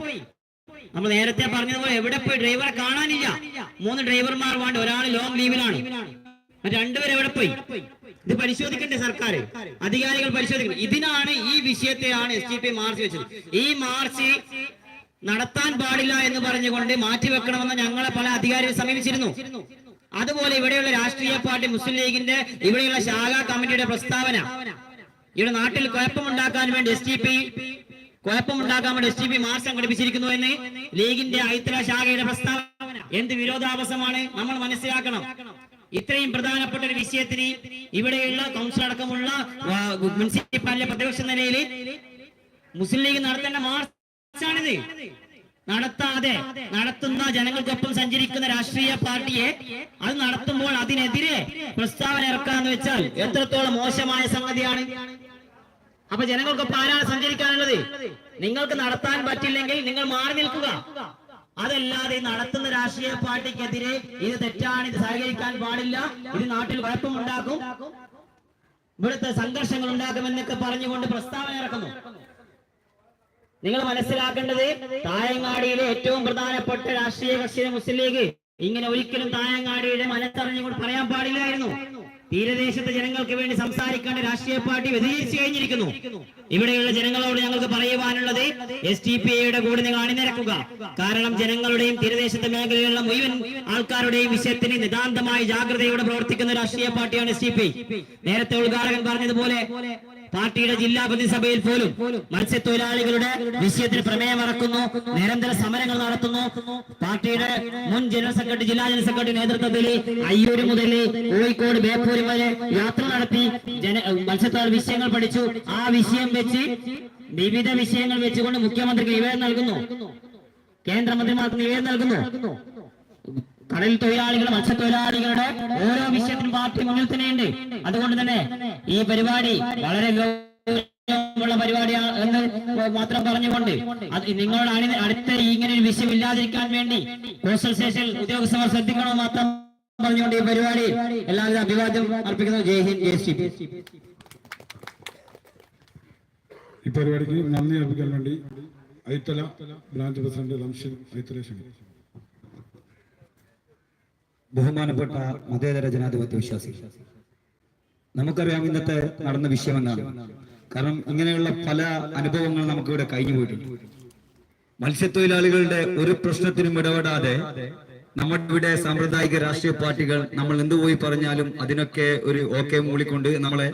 പോയി. നമ്മൾ നേരത്തെ പറഞ്ഞതുപോലെ എവിടെ പോയി? ഡ്രൈവറെ കാണാനില്ല. മൂന്ന് ഡ്രൈവർമാർ വേണ്ട. ഒരാൾ ലോങ് ലീവിലാണ് രണ്ടുപേരും എവിടെ പോയി? ഇത് പരിശോധിക്കണ്ടേ സർക്കാർ അധികാരികൾ പരിശോധിക്കണം. ഇതിനാണ് ഈ വിഷയത്തെയാണ് എസ് ടി പി മാർച്ച് വെച്ചത്. ഈ മാർച്ച് നടത്താൻ പാടില്ല എന്ന് പറഞ്ഞുകൊണ്ട് മാറ്റിവെക്കണമെന്ന് ഞങ്ങളെ പല അധികാരികൾ സമീപിച്ചിരുന്നു. അതുപോലെ ഇവിടെയുള്ള രാഷ്ട്രീയ പാർട്ടി മുസ്ലിം ലീഗിന്റെ ഇവിടെയുള്ള ശാഖാ കമ്മിറ്റിയുടെ പ്രസ്താവന. ഇവിടെ നാട്ടിൽ കുഴപ്പമുണ്ടാക്കാൻ വേണ്ടി എസ് ടി പി കുഴപ്പമുണ്ടാക്കാൻ വേണ്ടി എസ് ടി പി മാർച്ച് സംഘടിപ്പിച്ചിരിക്കുന്നു എന്ന് ലീഗിന്റെ ഐത്തര ശാഖയുടെ പ്രസ്താവന. എന്ത് വിരോധാഭാസമാണ് നമ്മൾ മനസ്സിലാക്കണം. ഇത്രയും പ്രധാനപ്പെട്ട ഒരു വിഷയത്തിന് ഇവിടെയുള്ള കൗൺസിൽ അടക്കമുള്ള മുനിസിപ്പാലിറ്റി പ്രതിപക്ഷ നിലയിൽ മുസ്ലിം ലീഗ് നടത്തേണ്ട മാർച്ചാണിത്. നടത്താതെ നടത്തുന്ന ജനങ്ങൾക്കൊപ്പം സഞ്ചരിക്കുന്ന രാഷ്ട്രീയ പാർട്ടിയെ അത് നടത്തുമ്പോൾ അതിനെതിരെ പ്രസ്താവന ഇറക്കാന്ന് വെച്ചാൽ എത്രത്തോളം മോശമായ സംഗതിയാണ്. അപ്പൊ ജനങ്ങൾക്കൊപ്പം ആരാണ് സഞ്ചരിക്കാനുള്ളത്? നിങ്ങൾക്ക് നടത്താൻ പറ്റില്ലെങ്കിൽ നിങ്ങൾ മാറി നിൽക്കുക. അതല്ലാതെ നടത്തുന്ന രാഷ്ട്രീയ പാർട്ടിക്കെതിരെ ഇത് തെറ്റാണ് ഇത് സഹകരിക്കാൻ പാടില്ല ഇത് നാട്ടിൽ കുഴപ്പമുണ്ടാക്കും ഇവിടുത്തെ സംഘർഷങ്ങൾ ഉണ്ടാക്കുമെന്നൊക്കെ പറഞ്ഞുകൊണ്ട് പ്രസ്താവന ഇറക്കുന്നു. നിങ്ങൾ മനസ്സിലാക്കേണ്ടത് തായങ്ങാടിയിലെ ഏറ്റവും പ്രധാനപ്പെട്ട രാഷ്ട്രീയ കക്ഷി മുസ്ലിം ലീഗ് ഇങ്ങനെ ഒരിക്കലും തായങ്ങാടിയുടെ മനസ്സറിഞ്ഞുകൊണ്ട് പറയാൻ പാടില്ലായിരുന്നു. തീരദേശത്തെ ജനങ്ങൾക്ക് വേണ്ടി സംസാരിക്കേണ്ട രാഷ്ട്രീയ പാർട്ടി വ്യതിചരിച്ചു കഴിഞ്ഞിരിക്കുന്നു. ഇവിടെയുള്ള ജനങ്ങളോട് ഞങ്ങൾക്ക് പറയുവാനുള്ളത് എസ് ടി പി ഐയുടെ കൂടെ നിങ്ങൾ അണിനിരക്കുക. കാരണം ജനങ്ങളുടെയും തീരദേശത്തെ മേഖലയിലുള്ള മുഴുവൻ ആൾക്കാരുടെയും വിഷയത്തിന് നിതാന്തമായി ജാഗ്രതയോടെ പ്രവർത്തിക്കുന്ന രാഷ്ട്രീയ പാർട്ടിയാണ് എസ് നേരത്തെ ഉദ്ഘാടകൻ പറഞ്ഞതുപോലെ പാർട്ടിയുടെ ജില്ലാ പ്രതിസഭയിൽ പോലും മത്സ്യത്തൊഴിലാളികളുടെ വിഷയത്തിൽ പ്രമേയം ഇറക്കുന്നു നിരന്തര സമരങ്ങൾ നടത്തുന്നു. പാർട്ടിയുടെ മുൻ ജനറൽ സെക്രട്ടറി ജില്ലാ ജനറൽ സെക്രട്ടറി നേതൃത്വത്തിൽ അയ്യൂര് മുതൽ കോഴിക്കോട് ബേപ്പൂര് വരെ യാത്ര നടത്തി ജന മത്സ്യത്തൊഴിൽ വിഷയങ്ങൾ പഠിച്ചു. ആ വിഷയം വെച്ച് വിവിധ വിഷയങ്ങൾ വെച്ചുകൊണ്ട് മുഖ്യമന്ത്രിക്ക് നിവേദനം നൽകുന്നു. കേന്ദ്രമന്ത്രിമാർക്ക് നിവേദനം നൽകുന്നു. കടൽ തൊഴിലാളികൾ മത്സ്യത്തൊഴിലാളികളുടെ ഓരോ വിഷയത്തിനും പാർട്ടി മുന്നിൽ തന്നെയുണ്ട്. അതുകൊണ്ട് തന്നെ ഈ പരിപാടി വളരെ ഗൗരവമുള്ള പരിപാടിയാണ് എന്ന് മാത്രം പറഞ്ഞുകൊണ്ട് നിങ്ങളുടെ അടുത്ത ഇങ്ങനെ ഒരു വിഷയം ഇല്ലാതിരിക്കാൻ വേണ്ടി കോസ്റ്റൽ സ്റ്റേഷൻ ഉദ്യോഗസ്ഥർ ശ്രദ്ധിക്കണോ മാത്രം പറഞ്ഞുകൊണ്ട് ഈ പരിപാടി എല്ലാവിധ അഭിവാദ്യം അർപ്പിക്കുന്നു. ജയ് ഹിന്ദ് ജയ് ശ്രീ ഈ പരിപാടിക്ക് നന്ദി അർപ്പിക്കാൻ വേണ്ടി ഐത്തല ബ്രാഞ്ച് പ്രസിഡന്റ് റംഷിദ് ഐത്തല ക്ഷണിക്കുന്നു ബഹുമാനപ്പെട്ട മതേതര ജനാധിപത്യ വിശ്വാസി. നമുക്കറിയാം ഇന്നത്തെ നടന്ന വിഷയം എന്നാണ് കാരണം ഇങ്ങനെയുള്ള പല അനുഭവങ്ങൾ നമുക്കിവിടെ കഴിഞ്ഞു പോയിട്ടുണ്ട്. മത്സ്യത്തൊഴിലാളികളുടെ ഒരു പ്രശ്നത്തിനും ഇടപെടാതെ നമ്മുടെ ഇവിടെ സാമ്പ്രദായിക രാഷ്ട്രീയ പാർട്ടികൾ നമ്മൾ എന്തു പോയി പറഞ്ഞാലും അതിനൊക്കെ ഒരു ഓക്കെ മൂളിക്കൊണ്ട് നമ്മളെ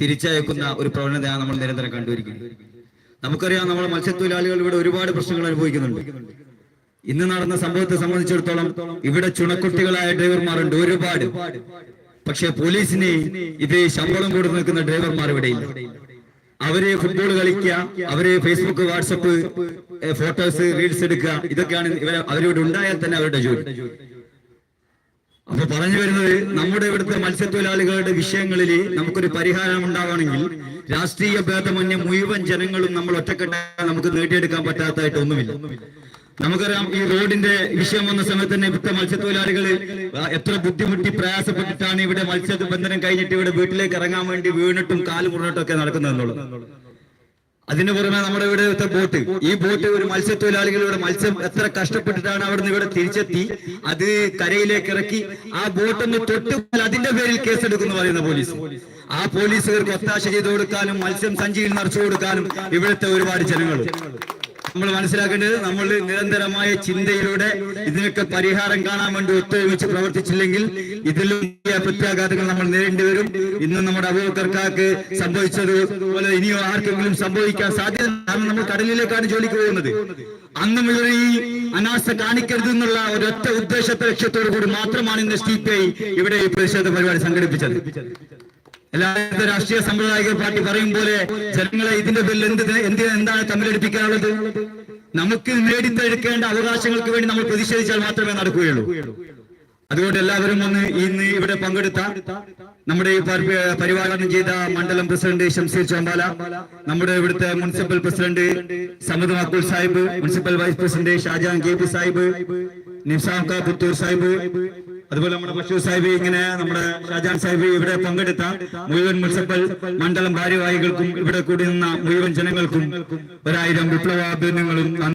തിരിച്ചയക്കുന്ന ഒരു പ്രവണതയാണ് നമ്മൾ നിരന്തരം കണ്ടുവരിക്കുന്നത് നമുക്കറിയാം നമ്മൾ മത്സ്യത്തൊഴിലാളികൾ ഇവിടെ ഒരുപാട് പ്രശ്നങ്ങൾ അനുഭവിക്കുന്നുണ്ട്. ഇന്ന് നടന്ന സംഭവത്തെ സംബന്ധിച്ചിടത്തോളം ഇവിടെ ചുണക്കുട്ടികളായ ഡ്രൈവർമാരുണ്ട് ഒരുപാട്. പക്ഷെ പോലീസിന് ഇത് ശമ്പളം കൂടി നിൽക്കുന്ന ഡ്രൈവർമാർ ഇവിടെ അവരെ ഫുട്ബോൾ കളിക്കുക അവരെ ഫേസ്ബുക്ക് വാട്സപ്പ് ഫോട്ടോസ് റീൽസ് എടുക്കുക ഇതൊക്കെയാണ് ഇവരെ അവരിവിടെ ഉണ്ടായാൽ തന്നെ അവരുടെ ജോലി. അപ്പൊ പറഞ്ഞു വരുന്നത് നമ്മുടെ ഇവിടുത്തെ മത്സ്യത്തൊഴിലാളികളുടെ വിഷയങ്ങളിൽ നമുക്കൊരു പരിഹാരം ഉണ്ടാവണമെങ്കിൽ രാഷ്ട്രീയ ഭേദമന്യം മുഴുവൻ ജനങ്ങളും നമ്മൾ ഒറ്റക്കെട്ടാൽ നമുക്ക് നേടിയെടുക്കാൻ പറ്റാത്തതായിട്ട് ഒന്നുമില്ല. നമുക്കറിയാം ഈ റോഡിന്റെ വിഷയം വന്ന സമയത്ത് തന്നെ ഇവിടുത്തെ മത്സ്യത്തൊഴിലാളികൾ എത്ര ബുദ്ധിമുട്ടി പ്രയാസപ്പെട്ടിട്ടാണ് ഇവിടെ മത്സ്യബന്ധനം കഴിഞ്ഞിട്ട് ഇവിടെ വീട്ടിലേക്ക് ഇറങ്ങാൻ വേണ്ടി വീണിട്ടും കാൽ മുറിഞ്ഞിട്ടും ഒക്കെ നടക്കുന്നതെന്നുള്ളത് അതിന് പുറമെ നമ്മുടെ ഇവിടുത്തെ ബോട്ട്. ഈ ബോട്ട് ഒരു മത്സ്യത്തൊഴിലാളികളുടെ മത്സ്യം എത്ര കഷ്ടപ്പെട്ടിട്ടാണ് അവിടുന്ന് ഇവിടെ തിരിച്ചെത്തി അത് കരയിലേക്ക് ഇറക്കി ആ ബോട്ടൊന്ന് തൊട്ട് അതിന്റെ പേരിൽ കേസെടുക്കുന്നു പറയുന്ന പോലീസ്. ആ പോലീസുകാർക്ക് ഒത്താശ ചെയ്തു കൊടുക്കാനും മത്സ്യം സഞ്ചിയിൽ നിറച്ചു കൊടുക്കാനും ഇവിടുത്തെ ഒരുപാട് ജനങ്ങൾ നമ്മൾ മനസ്സിലാക്കേണ്ടത് നമ്മൾ നിരന്തരമായ ചിന്തയിലൂടെ ഇതിനൊക്കെ പരിഹാരം കാണാൻ വേണ്ടി ഒത്തൊരുമിച്ച് പ്രവർത്തിച്ചില്ലെങ്കിൽ ഇതിലും പ്രത്യാഘാതങ്ങൾ നമ്മൾ നേരിടേണ്ടി വരും. ഇന്ന് നമ്മുടെ അഭിയോഗക്കാർക്ക് സംഭവിച്ചത് പോലെ ഇനിയോ ആർക്കെങ്കിലും സംഭവിക്കാൻ സാധ്യത കാരണം നമ്മൾ കടലിലേക്കാണ് ജോലിക്ക് പോകുന്നത്. അന്നും ഇവർ ഈ അനാസ്ഥ കാണിക്കരുത് എന്നുള്ള ഒരൊറ്റ ഉദ്ദേശത്തെ ലക്ഷ്യത്തോടു കൂടി മാത്രമാണ് ഇന്ന് സി പി ഐ ഇവിടെ ഈ പ്രതിഷേധ പരിപാടി സംഘടിപ്പിച്ചത്. എല്ലാവരും രാഷ്ട്രീയ സമ്പ്രദായിക പാർട്ടി പറയും പോലെ ജനങ്ങളെ ഇതിന്റെ പേരിൽ എന്ത് എന്ത് എന്താണ് തമ്മിലടിപ്പിക്കാനുള്ളത്? നമുക്ക് നേടിത്തെടുക്കേണ്ട അവകാശങ്ങൾക്ക് വേണ്ടി നമ്മൾ പ്രതിഷേധിച്ചാൽ മാത്രമേ നടക്കുകയുള്ളൂ. അതുകൊണ്ട് എല്ലാവരും ഒന്ന് ഇന്ന് ഇവിടെ പങ്കെടുത്ത നമ്മുടെ പരിപാലനം ചെയ്ത മണ്ഡലം പ്രസിഡന്റ് ഷംസീർ ചോമ്പാല നമ്മുടെ ഇവിടുത്തെ municipal president Samad Makkul Sahib municipal vice president Shajan K P Sahib Nizam കാ പുത്തൂർ സാഹിബ് അതുപോലെ നമ്മുടെ ബഷീർ സാഹിബ് ഇങ്ങനെ നമ്മുടെ ഷാജാൻ സാഹിബ് ഇവിടെ പങ്കെടുത്ത മുഴുവൻ മുനിസിപ്പൽ മണ്ഡലം ഭാരവാഹികൾക്കും ഇവിടെ കൂടി നിന്ന മുഴുവൻ ജനങ്ങൾക്കും ഒരായിരം വിപ്ലവാഭിനങ്ങളും